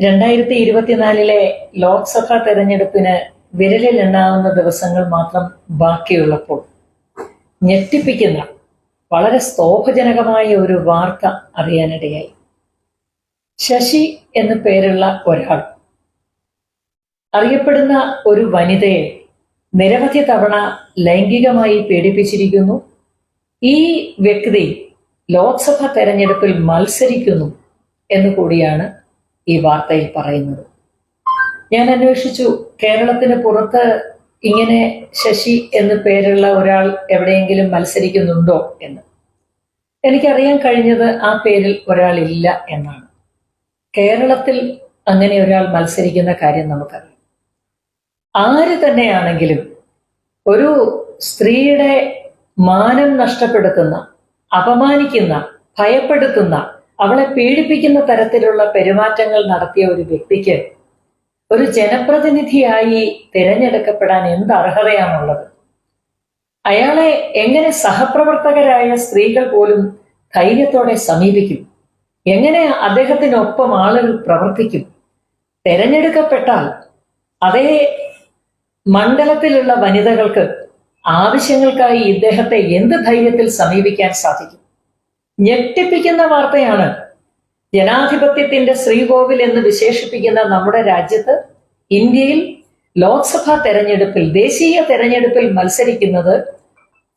രണ്ടായിരത്തി ഇരുപത്തിനാലിലെ ലോക്സഭാ തെരഞ്ഞെടുപ്പിന് വിരലിൽ എണ്ണാവുന്ന ദിവസങ്ങൾ മാത്രം ബാക്കിയുള്ളപ്പോൾ ഞെട്ടിപ്പിക്കുന്ന വളരെ സ്തോഭജനകമായ ഒരു വാർത്ത അറിയാനിടയായി. ശശി എന്നു പേരുള്ള ഒരാൾ അറിയപ്പെടുന്ന ഒരു വനിതയെ നിരവധി തവണ ലൈംഗികമായി പീഡിപ്പിച്ചിരിക്കുന്നു. ഈ വ്യക്തി ലോക്സഭാ തെരഞ്ഞെടുപ്പിൽ മത്സരിക്കുന്നു എന്ന് കൂടിയാണ് ഈ വാർത്തയിൽ പറയുന്നത്. ഞാൻ അന്വേഷിച്ചു. കേരളത്തിന് പുറത്ത് ഇങ്ങനെ ശശി എന്ന് പേരുള്ള ഒരാൾ എവിടെയെങ്കിലും മത്സരിക്കുന്നുണ്ടോ എന്ന്. എനിക്കറിയാൻ കഴിഞ്ഞത് ആ പേരിൽ ഒരാളില്ല എന്നാണ്. കേരളത്തിൽ അങ്ങനെ ഒരാൾ മത്സരിക്കുന്ന കാര്യം നമുക്കറിയാം. ആര് തന്നെയാണെങ്കിലും ഒരു സ്ത്രീയുടെ മാനം നഷ്ടപ്പെടുത്തുന്ന അപമാനിക്കുന്ന ഭയപ്പെടുത്തുന്ന അവളെ പീഡിപ്പിക്കുന്ന തരത്തിലുള്ള പെരുമാറ്റങ്ങൾ നടത്തിയ ഒരു വ്യക്തിക്ക് ഒരു ജനപ്രതിനിധിയായി തിരഞ്ഞെടുക്കപ്പെടാൻ എന്ത് അർഹതയാണുള്ളത്? അയാളെ എങ്ങനെ സഹപ്രവർത്തകരായ സ്ത്രീകൾ പോലും ധൈര്യത്തോടെ സമീപിക്കും? എങ്ങനെ അദ്ദേഹത്തിനൊപ്പം ആളുകൾ പ്രവർത്തിക്കും? തെരഞ്ഞെടുക്കപ്പെട്ടാൽ അതേ മണ്ഡലത്തിലുള്ള വനിതകൾക്ക് ആവശ്യങ്ങൾക്കായി ഇദ്ദേഹത്തെ എന്ത് ധൈര്യത്തിൽ സമീപിക്കാൻ സാധിക്കും? ഞെട്ടിപ്പിക്കുന്ന വാർത്തയാണ്. ജനാധിപത്യത്തിന്റെ ശ്രീകോവിൽ എന്ന് വിശേഷിപ്പിക്കുന്ന നമ്മുടെ രാജ്യത്ത് ഇന്ത്യയിൽ ലോക്സഭാ തെരഞ്ഞെടുപ്പിൽ ദേശീയ തെരഞ്ഞെടുപ്പിൽ മത്സരിക്കുന്നത്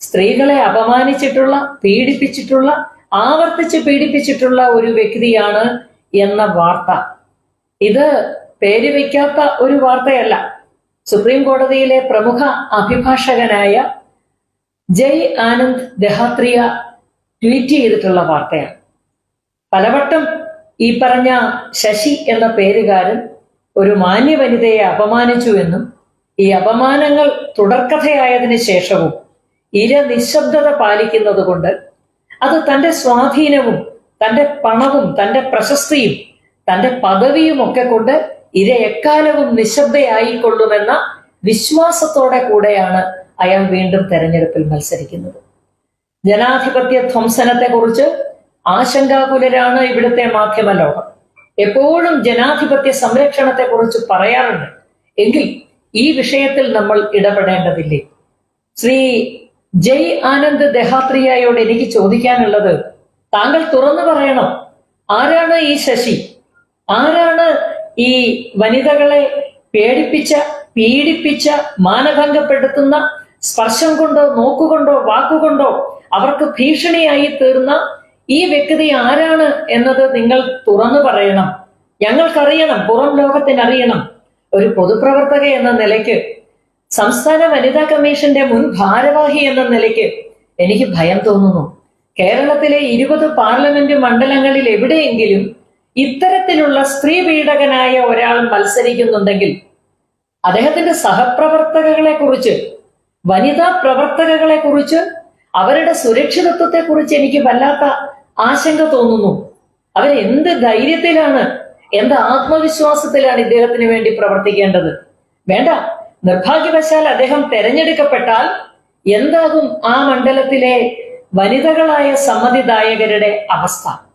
സ്ത്രീകളെ അപമാനിച്ചിട്ടുള്ള പീഡിപ്പിച്ചിട്ടുള്ള ആവർത്തിച്ച് പീഡിപ്പിച്ചിട്ടുള്ള ഒരു വ്യക്തിയാണ് എന്ന വാർത്ത. ഇത് പേര് വയ്ക്കാത്ത ഒരു വാർത്തയല്ല. സുപ്രീം കോടതിയിലെ പ്രമുഖ അഭിഭാഷകനായ ജയ് ആനന്ദ് ദഹാത്രിയ ട്വീറ്റ് ചെയ്തിട്ടുള്ള വാർത്തയാണ്. പലവട്ടം ഈ പറഞ്ഞ ശശി എന്ന പേരുകാരൻ ഒരു മാന്യ വനിതയെ അപമാനിച്ചു എന്നും ഈ അപമാനങ്ങൾ തുടർക്കഥയായതിനു ശേഷവും ഇര നിശബ്ദത പാലിക്കുന്നത് കൊണ്ട് അത് തന്റെ സ്വാധീനവും തന്റെ പണവും തന്റെ പ്രശസ്തിയും തന്റെ പദവിയും ഒക്കെ കൊണ്ട് ഇര എക്കാലവും നിശബ്ദയായിക്കൊള്ളുമെന്ന വിശ്വാസത്തോടെ കൂടെയാണ് അയാൾ വീണ്ടും തെരഞ്ഞെടുപ്പിൽ മത്സരിക്കുന്നത്. ജനാധിപത്യ ധ്വംസനത്തെ കുറിച്ച് ആശങ്കാകുലരാണ് ഇവിടുത്തെ മാധ്യമ ലോകം എപ്പോഴും ജനാധിപത്യ സംരക്ഷണത്തെ കുറിച്ച് പറയാറുണ്ട്. എങ്കിൽ ഈ വിഷയത്തിൽ നമ്മൾ ഇടപെടേണ്ടതില്ലേ? ശ്രീ ജയ് ആനന്ദ് ദഹാത്രിയയോട് എനിക്ക് ചോദിക്കാനുള്ളത് താങ്കൾ തുറന്നു പറയണം. ആരാണ് ഈ ശശി? ആരാണ് ഈ വനിതകളെ പേടിപ്പിച്ച പീഡിപ്പിച്ച മാനഭംഗപ്പെടുത്തുന്ന സ്പർശം കൊണ്ടോ നോക്കുകൊണ്ടോ വാക്കുകൊണ്ടോ അവർക്ക് ഭീഷണിയായി തീർന്ന ഈ വ്യക്തി ആരാണ് എന്നത് നിങ്ങൾ തുറന്നു പറയണം. ഞങ്ങൾക്കറിയണം പുറം ലോകത്തിന് അറിയണം ഒരു പൊതുപ്രവർത്തക എന്ന നിലയ്ക്ക് സംസ്ഥാന വനിതാ കമ്മീഷന്റെ മുൻ ഭാരവാഹി എന്ന നിലയ്ക്ക് എനിക്ക് ഭയം തോന്നുന്നു. കേരളത്തിലെ ഇരുപത് പാർലമെന്റ് മണ്ഡലങ്ങളിൽ എവിടെയെങ്കിലും ഇത്തരത്തിലുള്ള സ്ത്രീ പീഡകനായ ഒരാൾ മത്സരിക്കുന്നുണ്ടെങ്കിൽ അദ്ദേഹത്തിന്റെ സഹപ്രവർത്തകകളെ കുറിച്ച് വനിതാ പ്രവർത്തകകളെ കുറിച്ച് അവരുടെ സുരക്ഷിതത്വത്തെ കുറിച്ച് എനിക്ക് വല്ലാത്ത ആശങ്ക തോന്നുന്നു. അവർ എന്ത് ധൈര്യത്തിലാണ് എന്ത് ആത്മവിശ്വാസത്തിലാണ് ഇദ്ദേഹത്തിന് വേണ്ടി പ്രവർത്തിക്കേണ്ടത്? വേണ്ട. നിർഭാഗ്യവശാൽ അദ്ദേഹം തെരഞ്ഞെടുക്കപ്പെട്ടാൽ എന്താകും ആ മണ്ഡലത്തിലെ വനിതകളായ സമ്മതിദായകരുടെ അവസ്ഥ?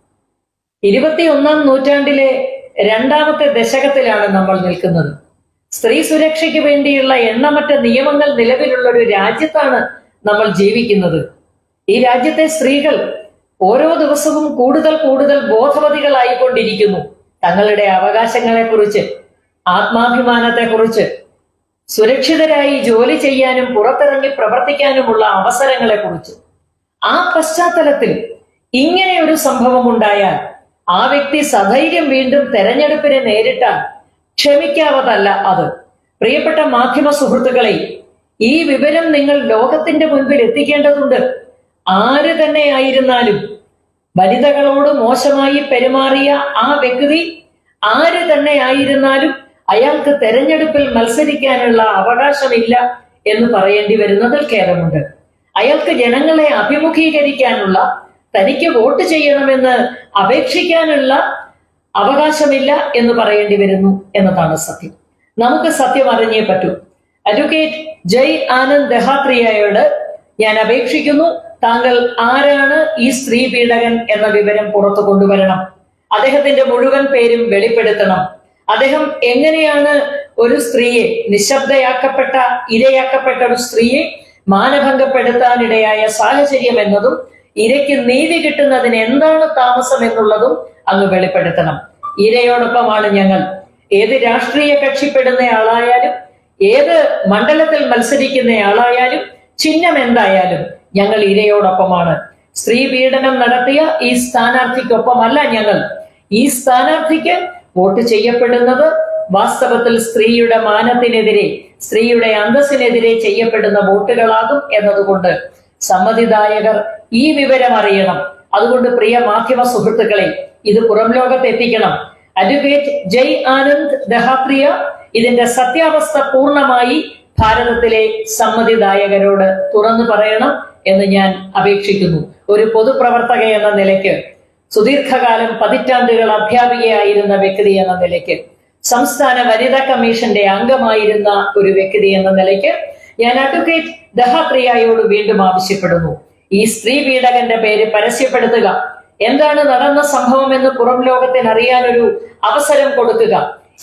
ഇരുപത്തിയൊന്നാം നൂറ്റാണ്ടിലെ രണ്ടാമത്തെ ദശകത്തിലാണ് നമ്മൾ നിൽക്കുന്നത്. സ്ത്രീ സുരക്ഷയ്ക്ക് വേണ്ടിയുള്ള എണ്ണമറ്റ നിയമങ്ങൾ നിലവിലുള്ള ഒരു രാജ്യത്താണ് നമ്മൾ ജീവിക്കുന്നത്. ഈ രാജ്യത്തെ സ്ത്രീകൾ ഓരോ ദിവസവും കൂടുതൽ കൂടുതൽ ബോധവതികളായിക്കൊണ്ടിരിക്കുന്നു. തങ്ങളുടെ അവകാശങ്ങളെക്കുറിച്ച് ആത്മാഭിമാനത്തെക്കുറിച്ച് സുരക്ഷിതരായി ജോലി ചെയ്യാനും പുറത്തിറങ്ങി പ്രവർത്തിക്കാനുമുള്ള അവസരങ്ങളെക്കുറിച്ച്. ആ പശ്ചാത്തലത്തിൽ ഇങ്ങനെ ഒരു സംഭവം ഉണ്ടായാൽ ആ വ്യക്തി സധൈര്യം വീണ്ടും തെരഞ്ഞെടുപ്പിനെ നേരിട്ടാൽ ക്ഷമിക്കാവതല്ല അത്. പ്രിയപ്പെട്ട മാധ്യമ സുഹൃത്തുക്കളെ ഈ വിവരം നിങ്ങൾ ലോകത്തിന്റെ മുൻപിൽ എത്തിക്കേണ്ടതുണ്ട്. ആര് തന്നെ ആയിരുന്നാലും വനിതകളോട് മോശമായി പെരുമാറിയ ആ വ്യക്തി ആര് തന്നെ ആയിരുന്നാലും അയാൾക്ക് തെരഞ്ഞെടുപ്പിൽ മത്സരിക്കാനുള്ള അവകാശമില്ല എന്ന് പറയേണ്ടി വരുന്നതിൽ ഖേദമുണ്ട്. അയാൾക്ക് ജനങ്ങളെ അഭിമുഖീകരിക്കാനുള്ള തനിക്ക് വോട്ട് ചെയ്യണമെന്ന് അപേക്ഷിക്കാനുള്ള അവകാശമില്ല എന്ന് പറയേണ്ടി വരുന്നു എന്നതാണ് സത്യം. നമുക്ക് സത്യം അറിഞ്ഞേ പറ്റൂ. അഡ്വക്കേറ്റ് ജയ് ആനന്ദ് ദഹാത്രിയയോട് ഞാൻ അപേക്ഷിക്കുന്നു. താങ്കൾ ആരാണ് ഈ സ്ത്രീ പീഡകൻ എന്ന വിവരം പുറത്തു കൊണ്ടുവരണം. അദ്ദേഹത്തിന്റെ മുഴുവൻ പേരും വെളിപ്പെടുത്തണം. അദ്ദേഹം എങ്ങനെയാണ് ഒരു സ്ത്രീയെ നിശബ്ദയാക്കപ്പെട്ട ഇരയാക്കപ്പെട്ട ഒരു സ്ത്രീയെ മാനഭംഗപ്പെടുത്താനിടയായ സാഹചര്യം എന്നതും ഇരയ്ക്ക് നീതി കിട്ടുന്നതിന് എന്താണ് താമസം എന്നുള്ളതും അങ്ങ് വെളിപ്പെടുത്തണം. ഇരയോടൊപ്പമാണ് ഞങ്ങൾ. ഏത് രാഷ്ട്രീയ കക്ഷിപ്പെടുന്ന ആളായാലും ഏത് മണ്ഡലത്തിൽ മത്സരിക്കുന്ന ആളായാലും ചിഹ്നം എന്തായാലും ഞങ്ങൾ ഇരയോടൊപ്പമാണ്. സ്ത്രീ പീഡനം നടത്തിയ ഈ സ്ഥാനാർത്ഥിക്കൊപ്പമല്ല ഞങ്ങൾ. ഈ സ്ഥാനാർത്ഥിക്ക് വോട്ട് ചെയ്യപ്പെടുന്നത് വാസ്തവത്തിൽ സ്ത്രീയുടെ മാനത്തിനെതിരെ സ്ത്രീയുടെ അന്തസ്സിനെതിരെ ചെയ്യപ്പെടുന്ന വോട്ടുകളാകും എന്നതുകൊണ്ട് സമ്മതിദായകർ ഈ വിവരം അറിയണം അതുകൊണ്ട് പ്രിയ മാധ്യമ സുഹൃത്തുക്കളെ ഇത് പുറം ലോകത്ത് എത്തിക്കണം അഡ്വക്കേറ്റ് ജയ് ആനന്ദ് ദഹാപ്രിയ ഇതിന്റെ സത്യാവസ്ഥ പൂർണമായി ഭാരതത്തിലെ സമ്മതിദായകരോട് തുറന്നു പറയണം എന്ന് ഞാൻ അപേക്ഷിക്കുന്നു. ഒരു പൊതുപ്രവർത്തക എന്ന നിലയ്ക്ക് സുദീർഘകാലം പതിറ്റാണ്ടുകൾ അധ്യാപികയായിരുന്ന വ്യക്തി എന്ന നിലയ്ക്ക് സംസ്ഥാന വനിതാ കമ്മീഷന്റെ അംഗമായിരുന്ന ഒരു വ്യക്തി എന്ന നിലയ്ക്ക് ഞാൻ അഡ്വക്കേറ്റ് ദഹാപ്രിയയോട് വീണ്ടും ആവശ്യപ്പെടുന്നു. ഈ സ്ത്രീ പീഡകന്റെ പേര് പരസ്യപ്പെടുത്തുക എന്താണ് നടന്ന സംഭവം എന്ന് പുറം ലോകത്തിന് അറിയാനൊരു അവസരം കൊടുക്കുക.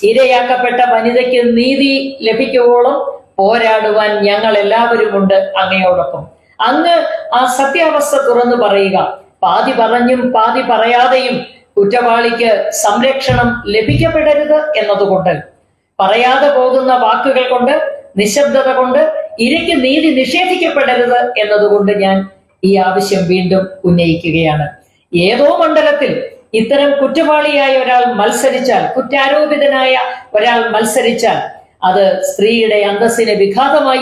ഇരയാക്കപ്പെട്ട വനിതയ്ക്ക് നീതി ലഭിക്കുവോളം പോരാടുവാൻ ഞങ്ങൾ എല്ലാവരും ഉണ്ട് അങ്ങയോടൊപ്പം. അങ്ങ് ആ സത്യാവസ്ഥ തുറന്നു പറയുക. പാതി പറഞ്ഞും പാതി പറയാതെയും കുറ്റവാളിക്ക് സംരക്ഷണം ലഭിക്കപ്പെടരുത് എന്നതുകൊണ്ട്. പറയാതെ പോകുന്ന വാക്കുകൾ കൊണ്ട് നിശബ്ദത കൊണ്ട് ഇരയ്ക്ക് നീതി നിഷേധിക്കപ്പെടരുത് എന്നതുകൊണ്ട് ഞാൻ ഈ ആവശ്യം വീണ്ടും ഉന്നയിക്കുകയാണ്. ഏതോ മണ്ഡലത്തിൽ ഇത്തരം കുറ്റവാളിയായ ഒരാൾ മത്സരിച്ചാൽ കുറ്റാരോപിതനായ ഒരാൾ മത്സരിച്ചാൽ അത് സ്ത്രീയുടെ അന്തസ്സിന് വിഘാതമായി